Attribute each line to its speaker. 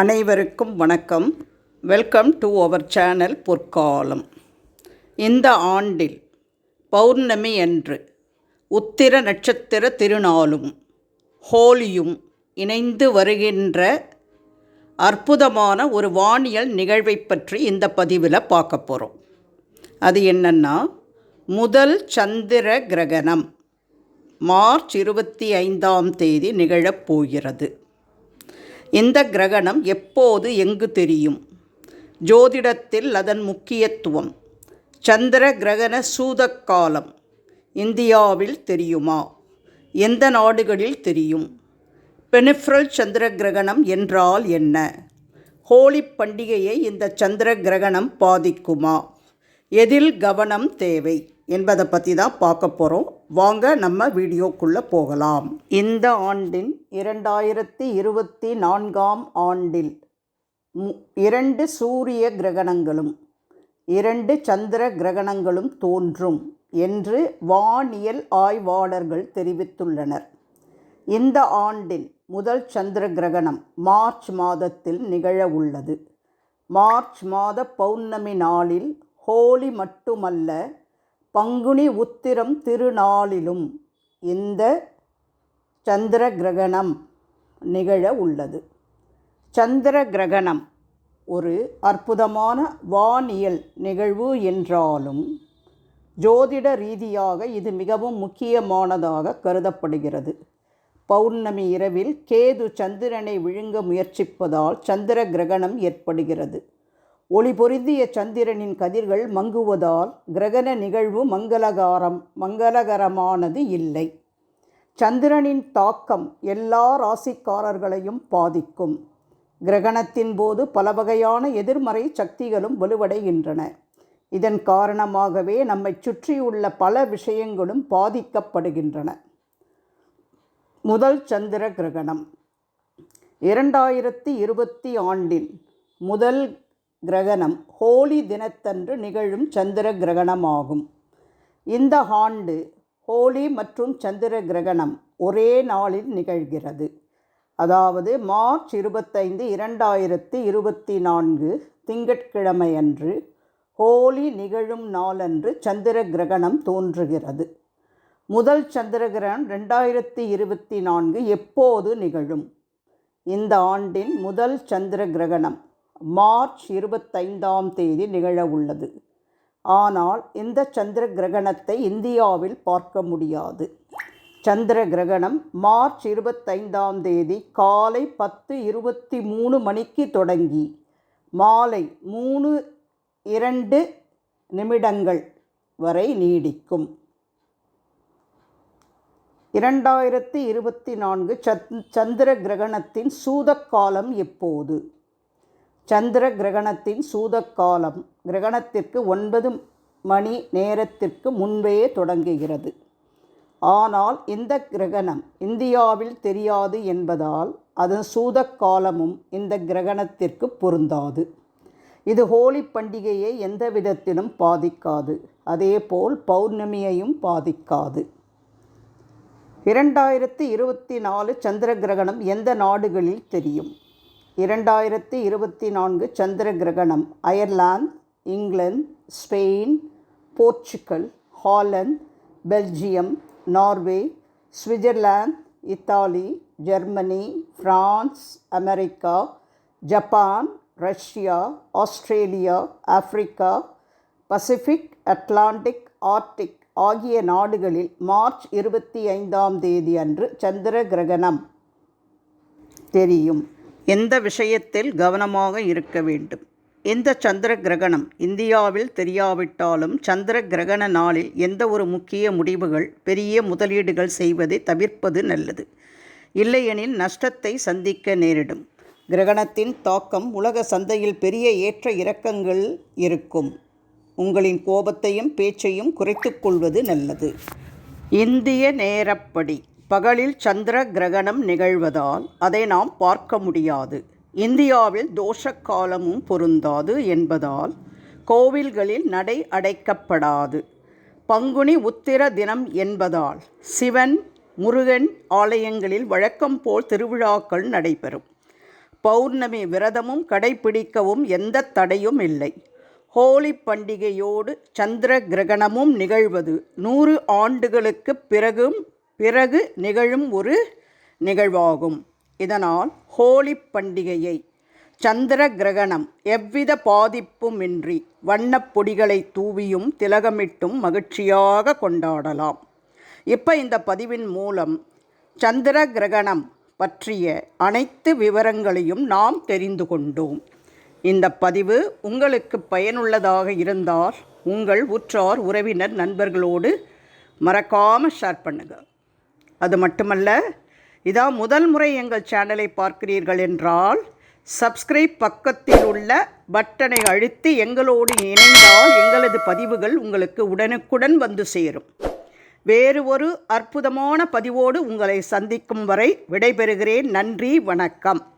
Speaker 1: அனைவருக்கும் வணக்கம். Welcome to our channel பொற்காலம் இந்த ஆண்டில் பௌர்ணமி அன்று உத்திர நட்சத்திர திருநாளும் ஹோலியும் இணைந்து வருகின்ற அற்புதமான ஒரு வானியல் நிகழ்வை பற்றி இந்த பதிவில் பார்க்க போகிறோம் அது என்னன்னா முதல் சந்திர கிரகணம் மார்ச் இருபத்தி ஐந்தாம் தேதி நிகழப் போகிறது. இந்த கிரகணம் எப்போது எங்கு தெரியும்? ஜோதிடத்தில் அதன் முக்கியத்துவம் சந்திர கிரகண சூதக்காலம் இந்தியாவில் தெரியுமா? எந்த நாடுகளில் தெரியும்? பெனிஃப்ரல் சந்திர கிரகணம் என்றால் என்ன? ஹோலி பண்டிகையை இந்த சந்திர கிரகணம் பாதிக்குமா? எதில் கவனம் தேவை? என்பதை பற்றி தான் பார்க்க போகிறோம் வாங்க நம்ம வீடியோக்குள்ளே போகலாம். இந்த ஆண்டின் இரண்டாயிரத்தி இருபத்தி நான்காம் ஆண்டில் மு- இரண்டு சூரிய கிரகணங்களும் இரண்டு சந்திர கிரகணங்களும் தோன்றும் என்று வானியல் ஆய்வாளர்கள் தெரிவித்துள்ளனர். இந்த ஆண்டின் முதல் சந்திர கிரகணம் மார்ச் மாதத்தில் நிகழ உள்ளது. மார்ச் மாத பௌர்ணமி நாளில் ஹோலி மட்டுமல்ல பங்குனி உத்திரம் திருநாளிலும் இந்த சந்திர கிரகணம் நிகழ உள்ளது. சந்திர கிரகணம் ஒரு அற்புதமான வானியல் நிகழ்வு என்றாலும் ஜோதிட ரீதியாக இது மிகவும் முக்கியமானதாக கருதப்படுகிறது. பௌர்ணமி இரவில் கேது சந்திரனை விழுங்க முயற்சிப்பதால் சந்திர கிரகணம் ஏற்படுகிறது. ஒளி பொருந்திய சந்திரனின் கதிர்கள் மங்குவதால் கிரகண நிகழ்வு மங்களகாரம் மங்களகரமானது இல்லை. சந்திரனின் தாக்கம் எல்லா ராசிக்காரர்களையும் பாதிக்கும். கிரகணத்தின் போது பல வகையான எதிர்மறை சக்திகளும் வலுவடைகின்றன. இதன் காரணமாகவே நம்மை சுற்றியுள்ள பல விஷயங்களும் பாதிக்கப்படுகின்றன. முதல் சந்திர கிரகணம். இரண்டாயிரத்தி இருபத்தி ஆண்டின் முதல் கிரகணம் ஹோலி தினத்தன்று நிகழும் சந்திர கிரகணமாகும். இந்த ஆண்டு ஹோலி மற்றும் சந்திர கிரகணம் ஒரே நாளில் நிகழ்கிறது. அதாவது மார்ச் இருபத்தைந்து இரண்டாயிரத்தி இருபத்தி நான்கு திங்கட்கிழமையன்று ஹோலி நிகழும் நாளன்று சந்திர கிரகணம் தோன்றுகிறது. முதல் சந்திர கிரகணம் ரெண்டாயிரத்தி இருபத்தி நான்கு எப்போது நிகழும்? இந்த ஆண்டின் முதல் சந்திர கிரகணம் மார்ச் இருபத்தைந்தாம் தேதி நிகழ உள்ளது. ஆனால் இந்த சந்திர கிரகணத்தை இந்தியாவில் பார்க்க முடியாது. சந்திர கிரகணம் மார்ச் இருபத்தைந்தாம் தேதி காலை பத்து இருபத்தி மூணு மணிக்கு தொடங்கி மாலை மூணு இரண்டு நிமிடங்கள் வரை நீடிக்கும். இரண்டாயிரத்தி இருபத்தி நான்கு சந்திர கிரகணத்தின் சூதக்காலம் எப்போது? சந்திர கிரகணத்தின் சூதக்காலம். கிரகணத்திற்கு ஒன்பது மணி நேரத்திற்கு முன்பே தொடங்குகிறது. ஆனால் இந்த கிரகணம் இந்தியாவில் தெரியாது என்பதால் அதன் சூதக்காலமும் இந்த கிரகணத்திற்கு பொருந்தாது. இது ஹோலி பண்டிகையை எந்த விதத்திலும் பாதிக்காது. அதேபோல் பௌர்ணமியையும் பாதிக்காது. இரண்டாயிரத்தி இருபத்தி நாலு சந்திர கிரகணம் எந்த நாடுகளில் தெரியும்? இரண்டாயிரத்தி இருபத்தி நான்கு சந்திர கிரகணம். Ireland England Spain Portugal Holland Belgium Norway Switzerland Italy Germany France America Japan Russia Australia Africa Pacific Atlantic Arctic ஆகிய நாடுகளில் மார்ச் இருபத்தி ஐந்தாம் தேதி அன்று சந்திர கிரகணம் தெரியும். எந்த விஷயத்தில் கவனமாக இருக்க வேண்டும்? இந்த சந்திர கிரகணம் இந்தியாவில் தெரியாவிட்டாலும் சந்திர கிரகண நாளில் எந்த ஒரு முக்கிய முடிவுகள் பெரிய முதலீடுகள் செய்வதை தவிர்ப்பது நல்லது. இல்லையெனில் நஷ்டத்தை சந்திக்க நேரிடும். கிரகணத்தின் தாக்கம் உலக சந்தையில் பெரிய ஏற்ற இறக்கங்கள் இருக்கும். உங்களின் கோபத்தையும் பேச்சையும் குறைத்துக்கொள்வது நல்லது. இந்திய நேரப்படி பகலில் சந்திர கிரகணம் நிகழ்வதால் அதை நாம் பார்க்க முடியாது. இந்தியாவில் தோஷக்காலமும் பொருந்தாது என்பதால் கோவில்களில் நடை அடைக்கப்படாது. பங்குனி உத்திர தினம் என்பதால் சிவன் முருகன் ஆலயங்களில் வழக்கம் போல் திருவிழாக்கள் நடைபெறும். பௌர்ணமி விரதமும் கடைபிடிக்கவும் எந்த தடையும் இல்லை. ஹோலி பண்டிகையோடு சந்திர கிரகணமும் நிகழ்வது நூறு ஆண்டுகளுக்கு பிறகும் பிறகு நிகழும் ஒரு நிகழ்வாகும். இதனால் ஹோலி பண்டிகையை சந்திர கிரகணம் எவ்வித பாதிப்புமின்றி வண்ணப் பொடிகளை தூவியும் திலகமிட்டும் மகிழ்ச்சியாக கொண்டாடலாம். இப்போ இந்த பதிவின் மூலம் சந்திர கிரகணம் பற்றிய அனைத்து விவரங்களையும் நாம் தெரிந்து கொண்டோம். இந்த பதிவு உங்களுக்கு பயனுள்ளதாக இருந்தால் உங்கள் உற்றார் உறவினர் நண்பர்களோடு மறக்காமல் ஷேர் பண்ணுங்கள் அது மட்டுமல்ல இதான் முதல் முறை எங்கள் சேனலை பார்க்கிறீர்கள் என்றால் சப்ஸ்கிரைப் பக்கத்தில் உள்ள பட்டனை அழுத்தி எங்களோடு இணைந்தால் எங்களது பதிவுகள் உங்களுக்கு உடனுக்குடன் வந்து சேரும். வேறு ஒரு அற்புதமான பதிவோடு உங்களை சந்திக்கும் வரை விடைபெறுகிறேன். நன்றி வணக்கம்.